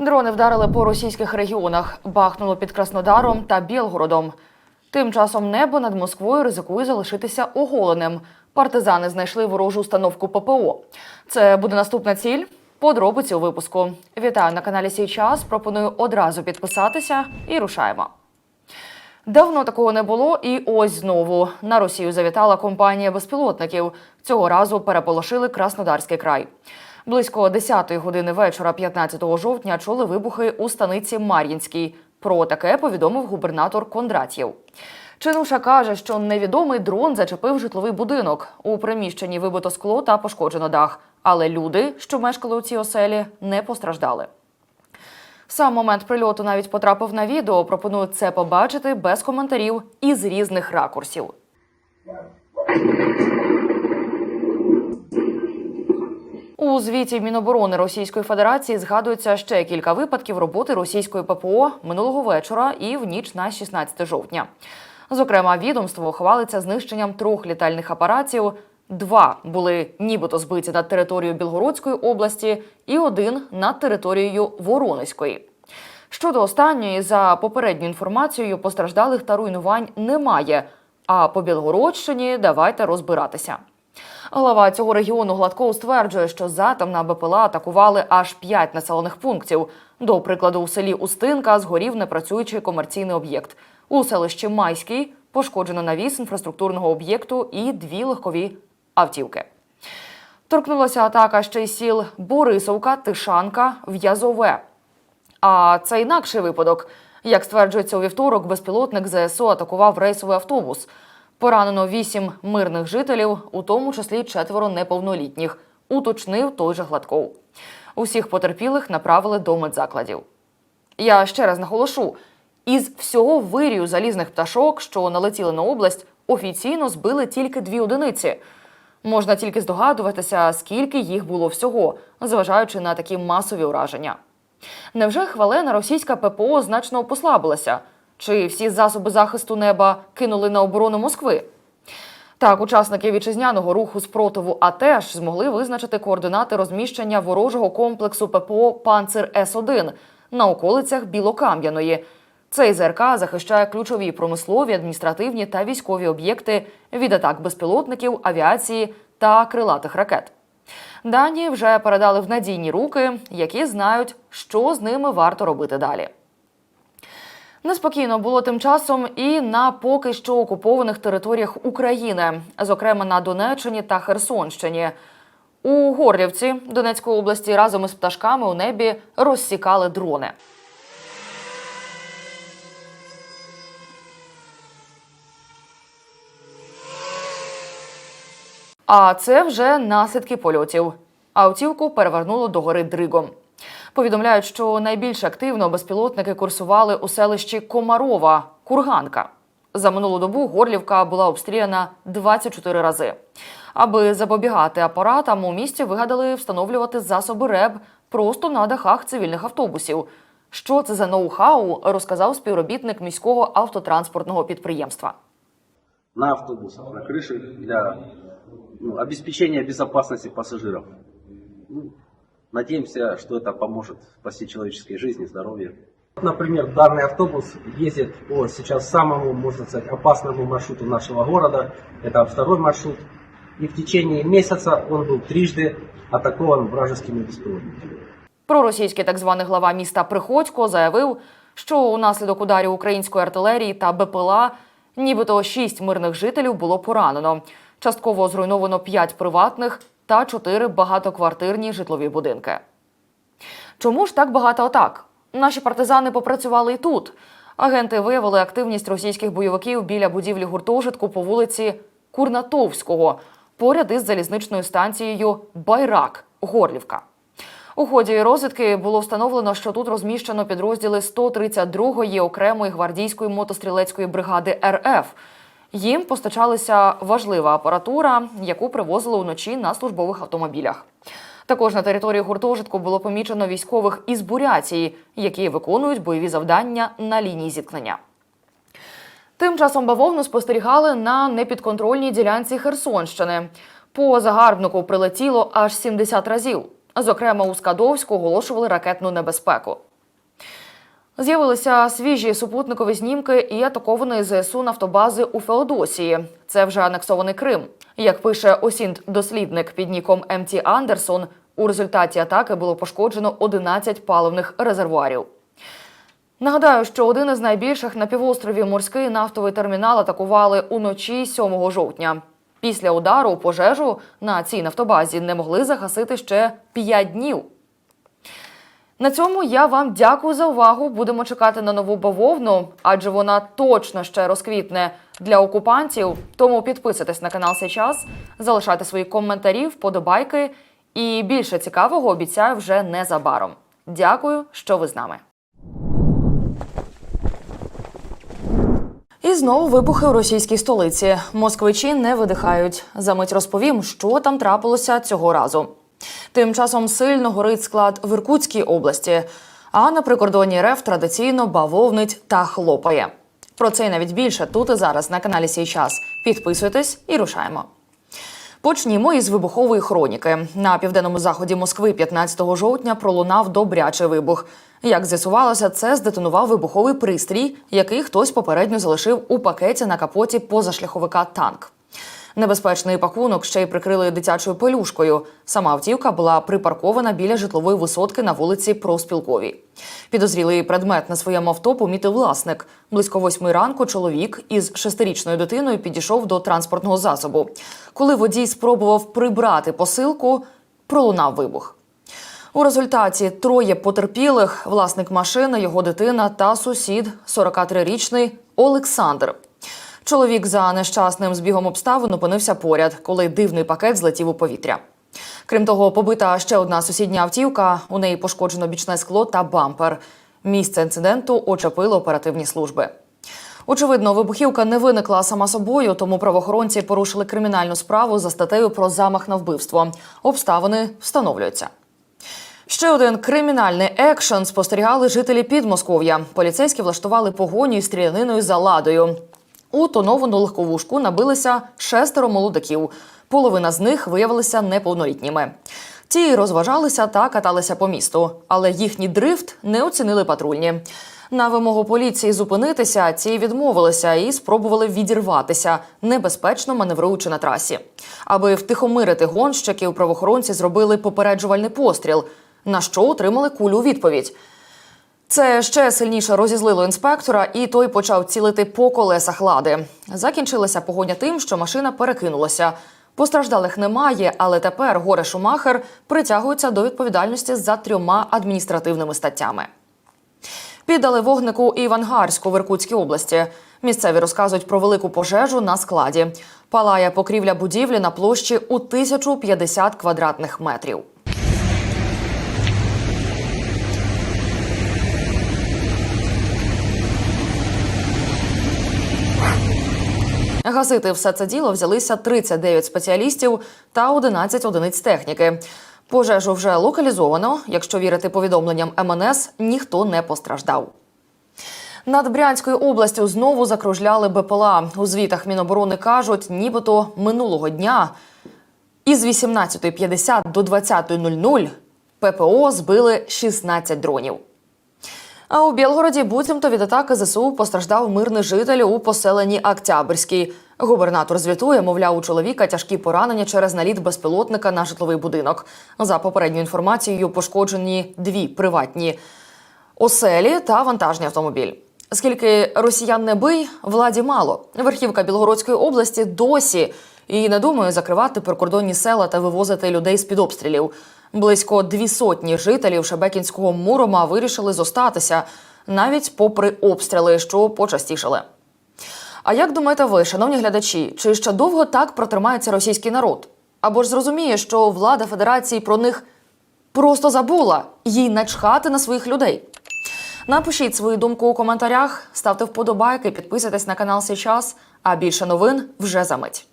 Дрони вдарили по російських регіонах, бахнуло під Краснодаром та Білгородом. Тим часом небо над Москвою ризикує залишитися оголеним. Партизани знайшли ворожу установку ППО. Це буде наступна ціль. Подробиці у випуску. Вітаю на каналі Сій час. Пропоную одразу підписатися і рушаємо. Давно такого не було, і ось знову на Росію завітала компанія безпілотників. Цього разу переполошили Краснодарський край. Близько 10-ї години вечора, 15 жовтня, чули вибухи у станиці Мар'їнській. Про таке повідомив губернатор Кондратєв. Чинуша каже, що невідомий дрон зачепив житловий будинок. У приміщенні вибито скло та пошкоджено дах. Але люди, що мешкали у цій оселі, не постраждали. Сам момент прильоту навіть потрапив на відео. Пропоную це побачити без коментарів і з різних ракурсів. У звіті Міноборони Російської Федерації згадується ще кілька випадків роботи російської ППО минулого вечора і в ніч на 16 жовтня. Зокрема, відомство хвалиться знищенням трьох літальних апаратів. Два були нібито збиті над територією Білгородської області, і один над територією Воронезької. Щодо останньої, за попередньою інформацією, постраждалих та руйнувань немає. А по Білгородщині давайте розбиратися. Глава цього регіону Гладков стверджує, що затемна БПЛА атакували аж п'ять населених пунктів. До прикладу, у селі Устинка згорів непрацюючий комерційний об'єкт. У селищі Майський пошкоджено навіс інфраструктурного об'єкту і дві легкові автівки. Торкнулася атака ще й сіл Борисовка, Тишанка, В'язове. А це інакший випадок. Як стверджується у вівторок, безпілотник ЗСУ атакував рейсовий автобус. Поранено вісім мирних жителів, у тому числі четверо неповнолітніх. Уточнив той же Гладков. Усіх потерпілих направили до медзакладів. Я ще раз наголошу: із всього вирію залізних пташок, що налетіли на область, офіційно збили тільки дві одиниці. Можна тільки здогадуватися, скільки їх було всього, зважаючи на такі масові ураження. Невже хвалена російська ППО значно послабилася? Чи всі засоби захисту неба кинули на оборону Москви? Так, учасники вітчизняного руху спротиву АТЕШ змогли визначити координати розміщення ворожого комплексу ППО Панцир С-1 на околицях Білокам'яної. Цей ЗРК захищає ключові промислові, адміністративні та військові об'єкти від атак безпілотників, авіації та крилатих ракет. Дані вже передали в надійні руки, які знають, що з ними варто робити далі. Неспокійно було тим часом і на поки що окупованих територіях України, зокрема на Донеччині та Херсонщині. У Горлівці Донецької області разом із пташками у небі розсікали дрони. А це вже наслідки польотів. Автівку перевернуло до гори Дригом. Повідомляють, що найбільш активно безпілотники курсували у селищі Комарова, Курганка. За минулу добу Горлівка була обстріляна 24 рази. Аби запобігати апаратам, у місті вигадали встановлювати засоби РЕБ просто на дахах цивільних автобусів. Що це за ноу-хау, розказав співробітник міського автотранспортного підприємства. на автобусах, на крыше для ну, обеспечения безопасности пассажиров. Ну, надеемся, что это поможет спасти человеческие жизни, здоровье. Например, данный автобус ездит по сейчас самому, можно сказать, опасному маршруту нашего города. Это второй маршрут. И в течение месяца он был трижды атакован вражескими беспилотниками. Проросійський так званий глава міста Приходько заявив, що унаслідок ударів української артилерії та БПЛА нібито шість мирних жителів було поранено. Частково зруйновано п'ять приватних та чотири багатоквартирні житлові будинки. Чому ж так багато атак? Наші партизани попрацювали і тут. Агенти виявили активність російських бойовиків біля будівлі гуртожитку по вулиці Курнатовського, поряд із залізничною станцією Байрак Горлівка. У ході розвідки було встановлено, що тут розміщено підрозділи 132-ї окремої гвардійської мотострілецької бригади РФ. Їм постачалася важлива апаратура, яку привозили уночі на службових автомобілях. Також на території гуртожитку було помічено військових із Бурятії, які виконують бойові завдання на лінії зіткнення. Тим часом бавовну спостерігали на непідконтрольній ділянці Херсонщини. По загарбнику прилетіло аж 70 разів. Зокрема, у Скадовську оголошували ракетну небезпеку. З'явилися свіжі супутникові знімки і атакованої ЗСУ нафтобази у Феодосії. Це вже анексований Крим. Як пише Осінт-дослідник під ніком МТ Андерсон, у результаті атаки було пошкоджено 11 паливних резервуарів. Нагадаю, що один із найбільших на півострові морський нафтовий термінал атакували уночі 7 жовтня. Після удару пожежу на цій нафтобазі не могли загасити ще 5 днів. На цьому я вам дякую за увагу. Будемо чекати на нову бавовну, адже вона точно ще розквітне для окупантів. Тому підписуйтесь на канал сейчас, залишайте свої коментарі, вподобайки. І більше цікавого обіцяю вже незабаром. Дякую, що ви з нами. І знову вибухи у російській столиці. Москвичі не видихають. Замить розповім, що там трапилося цього разу. Тим часом сильно горить склад в Іркутській області, а на прикордонні РФ традиційно бавовнить та хлопає. Про це і навіть більше тут і зараз на каналі Сій час. Підписуйтесь і рушаємо. Почнімо із вибухової хроніки. На південному заході Москви 15 жовтня пролунав добрячий вибух. Як з'ясувалося, це здетонував вибуховий пристрій, який хтось попередньо залишив у пакеті на капоті позашляховика танк. Небезпечний пакунок ще й прикрили дитячою пелюшкою. Сама автівка була припаркована біля житлової висотки на вулиці Проспілковій. Підозрілий предмет на своєму авто помітив власник. Близько восьми ранку чоловік із шестирічною дитиною підійшов до транспортного засобу. Коли водій спробував прибрати посилку, пролунав вибух. У результаті троє потерпілих: власник машини, його дитина та сусід, 43-річний Олександр. Чоловік за нещасним збігом обставин опинився поряд, коли дивний пакет злетів у повітря. Крім того, побита ще одна сусідня автівка. У неї пошкоджено бічне скло та бампер. Місце інциденту очепили оперативні служби. Очевидно, вибухівка не виникла сама собою, тому правоохоронці порушили кримінальну справу за статтею про замах на вбивство. Обставини встановлюються. Ще один кримінальний екшен спостерігали жителі Підмосков'я. Поліцейські влаштували погоню із стріляниною за ладою. У тоновану легковушку набилися шестеро молодиків. Половина з них виявилися неповнолітніми. Ті розважалися та каталися по місту, але їхній дрифт не оцінили патрульні. На вимогу поліції зупинитися ці відмовилися і спробували відірватися, небезпечно маневруючи на трасі. Аби втихомирити гонщиків, правоохоронці зробили попереджувальний постріл, на що отримали кулю у відповідь. Це ще сильніше розізлило інспектора, і той почав цілити по колесах лади. Закінчилася погоня тим, що машина перекинулася. Постраждалих немає, але тепер горе Шумахер притягується до відповідальності за трьома адміністративними статтями. Піддали вогнику і в Ангарську в Іркутській області. Місцеві розказують про велику пожежу на складі. Палає покрівля будівлі на площі у 1050 квадратних метрів. Гасити все це діло взялися 39 спеціалістів та 11 одиниць техніки. Пожежу вже локалізовано. Якщо вірити повідомленням МНС, ніхто не постраждав. Над Брянською областю знову закружляли БПЛА. У звітах Міноборони кажуть, нібито минулого дня із 18.50 до 20.00 ППО збили 16 дронів. А у Білгороді буцімто від атаки ЗСУ постраждав мирний житель у поселенні Октябрьській. Губернатор звітує, мовляв, у чоловіка тяжкі поранення через наліт безпілотника на житловий будинок. За попередньою інформацією, пошкоджені дві приватні оселі та вантажний автомобіль. Скільки росіян не бий, владі мало. Верхівка Білгородської області досі і не думає закривати прикордонні села та вивозити людей з під обстрілів. Близько дві сотні жителів Шебекінського Мурома вирішили зостатися навіть попри обстріли, що почастішали. А як думаєте ви, шановні глядачі, чи ще довго так протримається російський народ? Або ж зрозуміє, що влада Федерації про них просто забула їй начхати на своїх людей? Напишіть свою думку у коментарях, ставте вподобайки, підписуйтесь на канал Сейчас, а більше новин вже за мить.